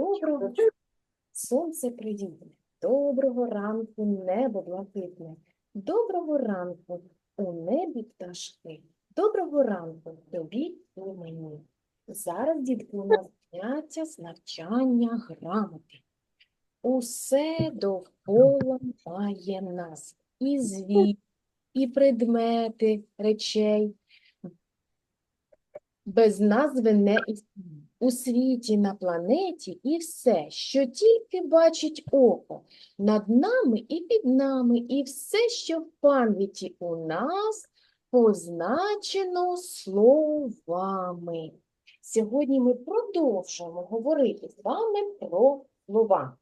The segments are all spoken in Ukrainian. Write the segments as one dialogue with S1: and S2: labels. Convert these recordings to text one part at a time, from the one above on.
S1: Доброго сонце привітне, доброго ранку небо блакитне, доброго ранку у небі пташки, доброго ранку тобі і мені. Зараз, дітки, у нас заняття з навчання грамоти. Усе довкола має нас, і звір, і предмети речей. Без назви не існує. У світі, на планеті і все, що тільки бачить око, над нами і під нами, і все, що в пам'яті у нас, позначено словами. Сьогодні ми продовжуємо говорити з вами про слова.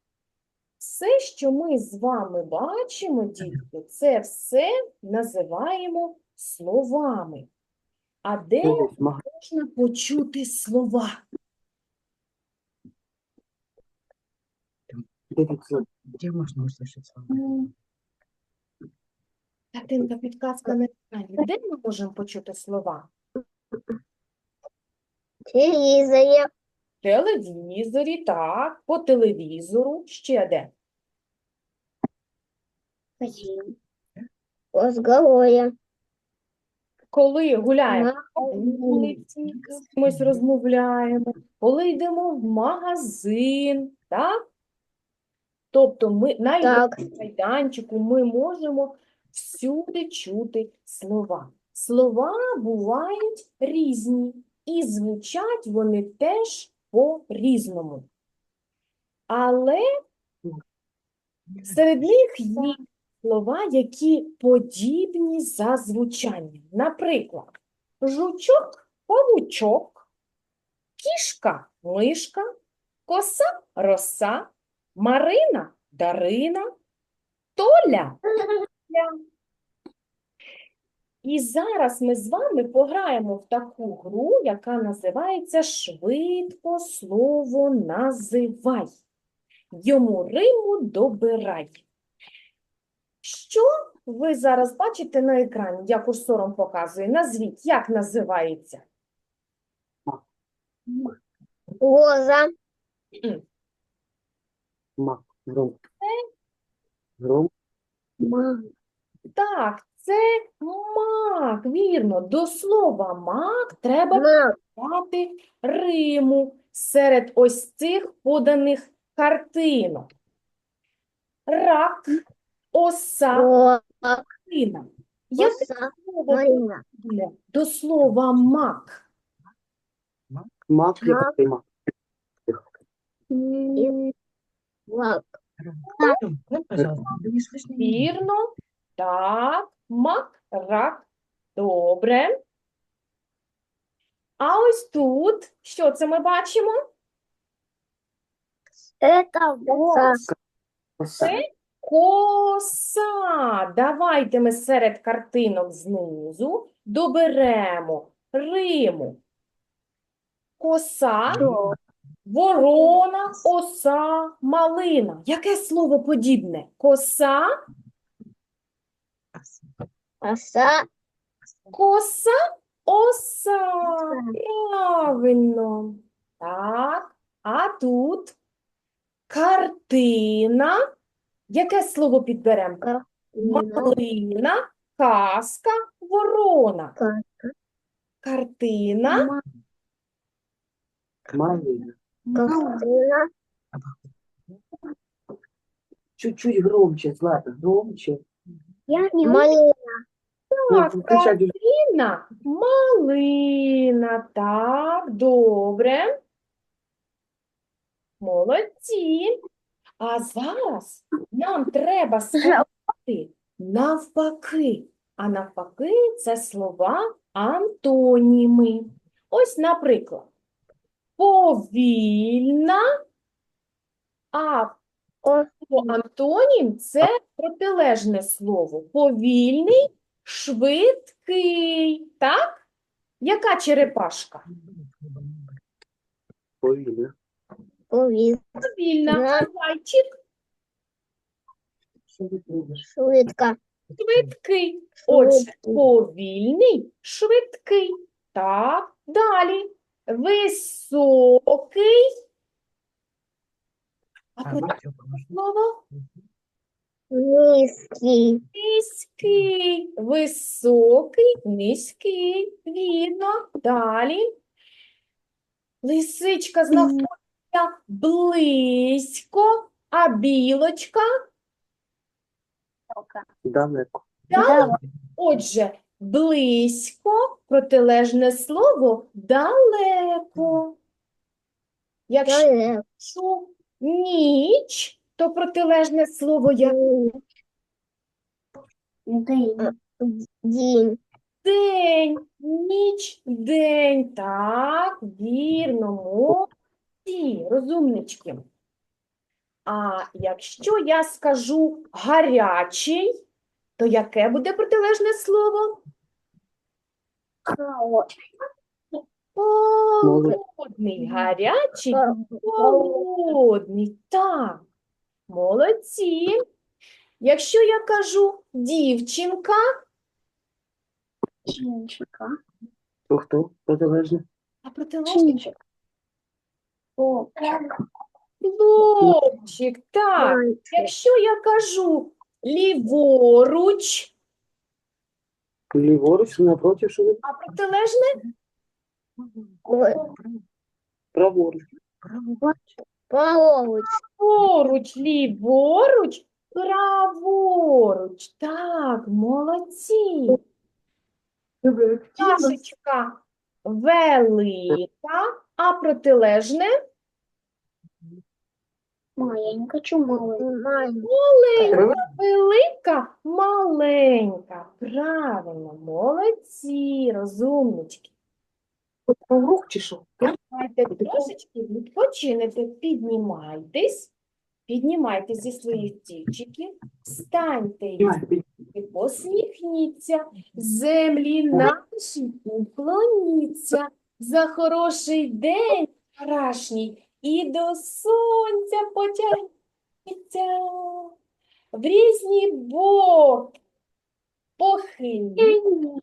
S1: Все, що ми з вами бачимо, дітки, це все називаємо словами. А де можна почути слова?
S2: Где можно услышать слова?
S1: М. Картинка, підказка на екрані. Де ми можемо почути слова?
S3: телевизоре,
S1: телевізорі, так, по телевізору, ще де?
S3: в разговоре,
S1: Коли гуляємо
S3: на
S1: по вулиці, з кимось розмовляємо, коли йдемо в магазин, так? Тобто ми на
S3: Так.
S1: майданчику ми можемо всюди чути слова. Слова бувають різні, і звучать вони теж по-різному. Але серед них є слова, які подібні за звучанням. Наприклад, жучок, павучок, кішка, мишка, коса, роса, Марина, Дарина, Толя. І зараз ми з вами пограємо в таку гру, яка називається Швидко слово називай. Йому Риму добирай. Що ви зараз бачите на екрані? Я курсором показую. Назвіть, як називається?
S3: роза,
S2: Мак. Гром. Гром.
S3: ма-
S1: Так, це мак, вірно. До слова мак треба дати Риму серед ось цих поданих картинок. Рак, оса, Марина. Яке слово
S3: Марина,
S1: до слова мак?
S2: Мак.
S3: Мак.
S2: Ну, пожалуйста, слышно меня.
S1: Вірно. Так, мак, рак. Добре. А ось тут, що це ми бачимо?
S3: это роса,
S1: Це коса. Давайте ми серед картинок знизу доберемо Риму. Коса, ворона, оса, малина. Яке слово подібне? Коса,
S3: оса,
S1: коса, оса. Правильно. Так, а тут картина. Яке слово підберемо?
S3: Картина.
S1: Малина, казка, ворона. Картина,
S2: Малина.
S3: Картина,
S2: Чуть-чуть громче, Злата, громче.
S3: я не малина,
S1: так,
S2: Ну, кричать уже.
S1: картина, малина. Так, добре. Молодці. А зараз нам треба сказати навпаки. А навпаки, це слова антоніми. Ось, наприклад, повільна, а
S3: о,
S1: Слово антонім це протилежне слово. Повільний, швидкий. Так? Яка черепашка?
S2: Повільно.
S3: повіз,
S1: Повільна. Зайчик
S3: швидка,
S1: швидкий. Отже, повільний, швидкий. Так, далі. Високий, А
S2: можна.
S1: слово
S3: Низкий.
S1: низький, високий, низький. Вірно. Далі. Лисичка знаходиться близько, а білочка
S2: Далеко.
S1: далеко. Отже, близько, протилежне слово далеко. Якщо ніч, то протилежне слово як
S3: День.
S1: день, ніч, день. Так, вірно, молодці, розумнички. А якщо я скажу гарячий, то яке буде протилежне слово? Холодний, гарячий, холодний. Так, молодці. Якщо я кажу дівчинка,
S3: Чинчика.
S2: То хто протилежне?
S1: а протилежне
S3: Чинчик.
S1: хлопчик. Так, якщо я кажу ліворуч,
S2: Ліворуч, напроти, що ви?
S1: а протилежне
S2: Праворуч.
S3: Праворуч.
S1: поруч, ліворуч, праворуч. Так, молодці. Чашечка велика, а протилежне
S3: Маленька, чому маленька?
S1: маленька, велика, маленька. Правильно, молодці, розумнички.
S2: Рух чи що?
S1: Давайте трошечки відпочинете, піднімайтесь, піднімайтесь зі своїх стільчиків, встаньте і посміхніться, землі наші уклоніться за хороший день вчорашній і до сонця потягніться. В різні боки похиліться,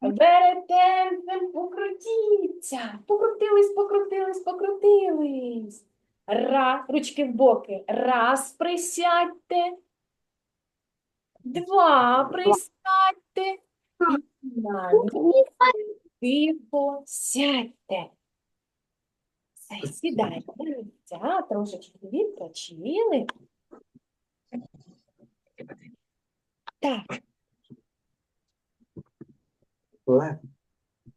S1: веретенцем покрутіться, покрутились, покрутились, покрутились. Ра, ручки в боки, раз присядьте, Два присядьте і на місце тихо сядьте. Сідайте. Дивіться, трошечки відпочили. Так,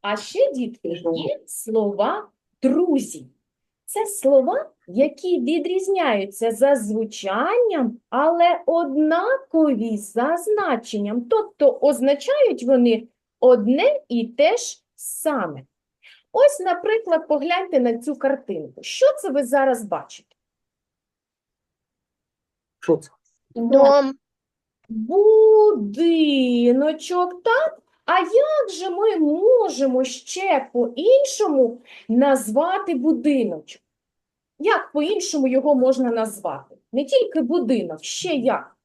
S1: а ще, дітки, є слова друзі. Це слова, які відрізняються за звучанням, але однакові за значенням. Тобто означають вони одне і те ж саме. Ось, наприклад, погляньте на цю картинку. Що це ви зараз бачите?
S2: Що це?
S3: Дом.
S1: Будиночок, так? А як же ми можемо ще по-іншому назвати будиночок? Як по-іншому його можна назвати? Не тільки будинок, ще як?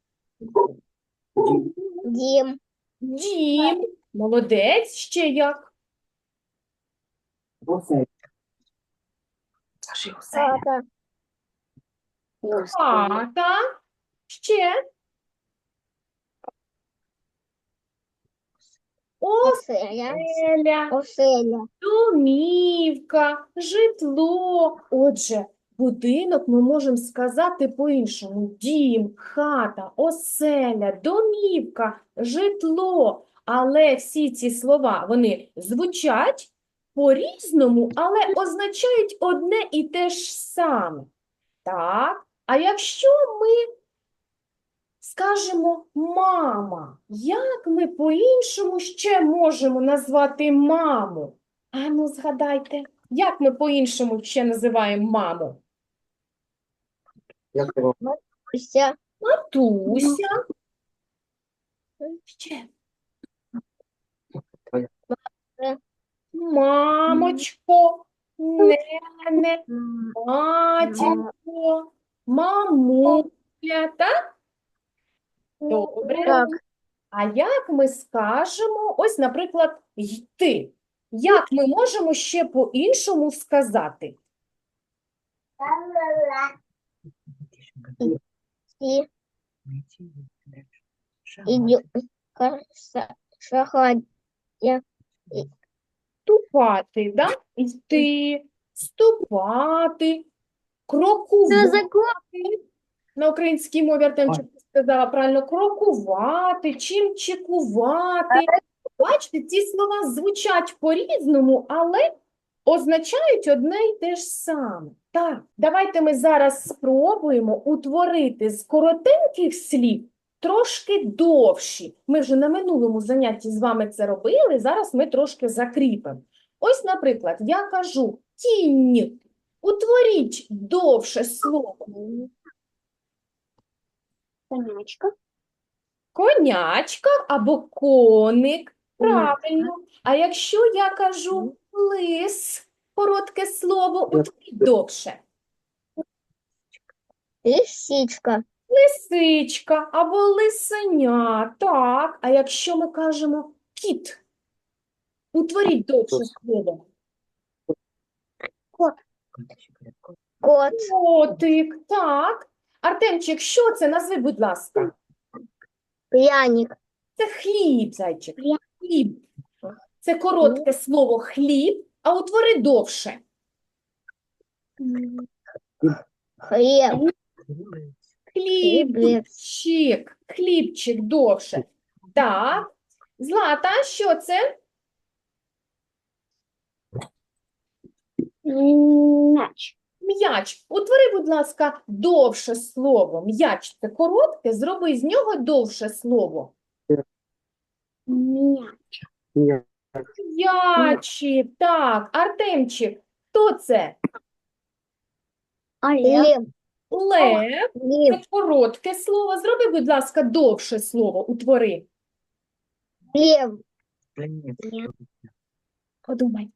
S3: Дім.
S1: Дім, молодець, ще як?
S2: Оце. Скажи оце.
S3: Хата.
S1: Хата, ще?
S3: Оселя.
S1: Оселя.
S3: Оселя.
S1: Домівка, житло. Отже, будинок ми можемо сказати по-іншому. Дім, хата, оселя, домівка, житло. Але всі ці слова, вони звучать по-різному, але означають одне і те ж саме. Так, а якщо ми скажемо мама, як ми по-іншому ще можемо назвати маму? Ану, згадайте, як ми по-іншому ще називаємо маму?
S2: Як тебе?
S3: Уся.
S1: Матуся. Ще. Мамочко, нене, матінко, мамуля, так? Добре.
S3: Так.
S1: А як ми скажемо, ось, наприклад, йти? Як ми можемо ще по-іншому сказати?
S3: И.
S1: Ступати, да? Йти, ступати, крокувати. На українській мові Артемчик сказала правильно крокувати, чимчикувати. Бачите, ці слова звучать по-різному, але означають одне й те ж саме. Так, давайте ми зараз спробуємо утворити з коротеньких слів трошки довші. Ми вже на минулому занятті з вами це робили, зараз ми трошки закріпимо. Ось, наприклад, я кажу тінь. Утворіть довше слово.
S3: Конячка.
S1: Конячка або коник. Правильно. А якщо я кажу лис, коротке слово, утворіть довше.
S3: Лисичка.
S1: Лисичка або лисеня. Так. А якщо ми кажемо кіт, утворіть довше слово.
S3: Кот.
S1: Котик. Так. Артемчик, що це? Назви, будь ласка.
S3: Пряник.
S1: Це хліб, зайчик. Хліб. Це коротке слово хліб, а утвори довше.
S3: Хлеб.
S1: Хлібчик. Хлібчик довше. Так. Злата, що це?
S3: Мяч.
S1: М'яч. Утвори, будь ласка, довше слово. М'яч це коротке, зроби з нього довше слово.
S3: Мяч.
S1: М'ячик. Так, Артемчик, хто це? Лев.
S3: Хлеб.
S1: Це коротке слово. Зроби, будь ласка, довше слово. Утвори.
S3: Хлеб.
S1: Подумай.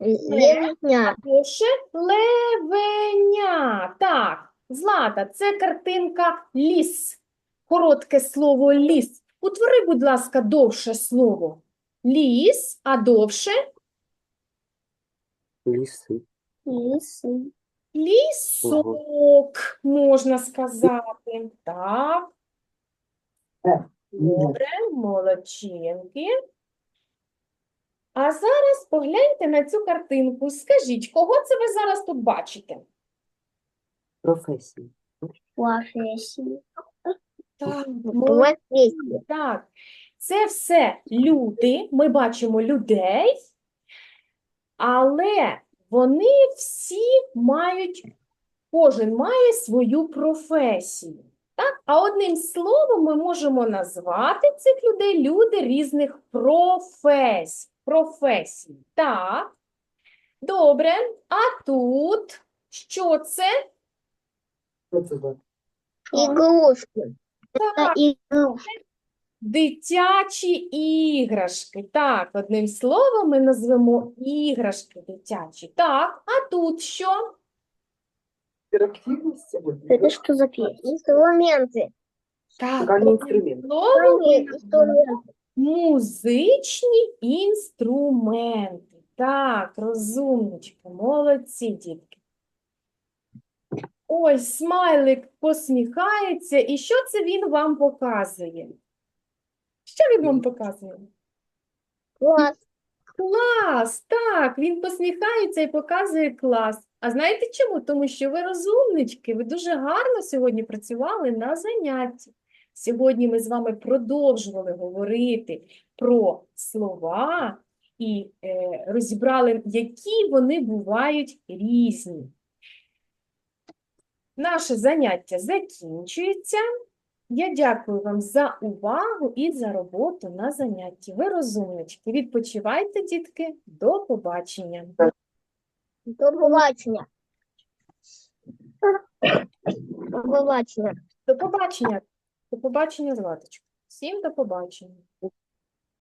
S3: Левня.
S1: Пише левеня. Так, Злата, це картинка ліс. Коротке слово ліс. Утвори, будь ласка, довше слово. Ліс, а довше
S2: Лисы.
S3: Лисы.
S1: лісок, можна сказати. Так.
S2: Е,
S1: Добре, молодчинки. А зараз погляньте на цю картинку. Скажіть, кого це ви зараз тут бачите?
S2: Профессии.
S3: Профессия.
S1: Так. Так, це все люди, ми бачимо людей, але вони всі мають, кожен має свою професію. Так? А одним словом ми можемо назвати цих людей люди різних професій професій. Так, добре. А тут що це?
S2: Что это за?
S3: Игрушки.
S1: Так,
S3: игрушки.
S1: Дитячі іграшки. Так, одним словом ми назвемо іграшки дитячі. Так, а тут що?
S2: Интерактивность сегодня?
S3: Это что за песня? Инструменты.
S1: Так,
S2: Музикальний
S1: одним
S2: інструмент.
S1: словом ми
S3: Инструменты.
S1: музичні інструменти. Так, розумнички, молодці, дітки. Ось смайлик посміхається. І що це він вам показує? Що він вам показує?
S3: Класс.
S1: Клас, так, він посміхається і показує клас. А знаєте чому? Тому що ви розумнички, ви дуже гарно сьогодні працювали на занятті. Сьогодні ми з вами продовжували говорити про слова і е, розібрали, які вони бувають різні. Наше заняття закінчується. Я дякую вам за увагу і за роботу на занятті. Ви розумнички. Відпочивайте, дітки. До побачення.
S3: До побачення. До побачення.
S1: До побачення. До побачення, Златочка. Всім до побачення.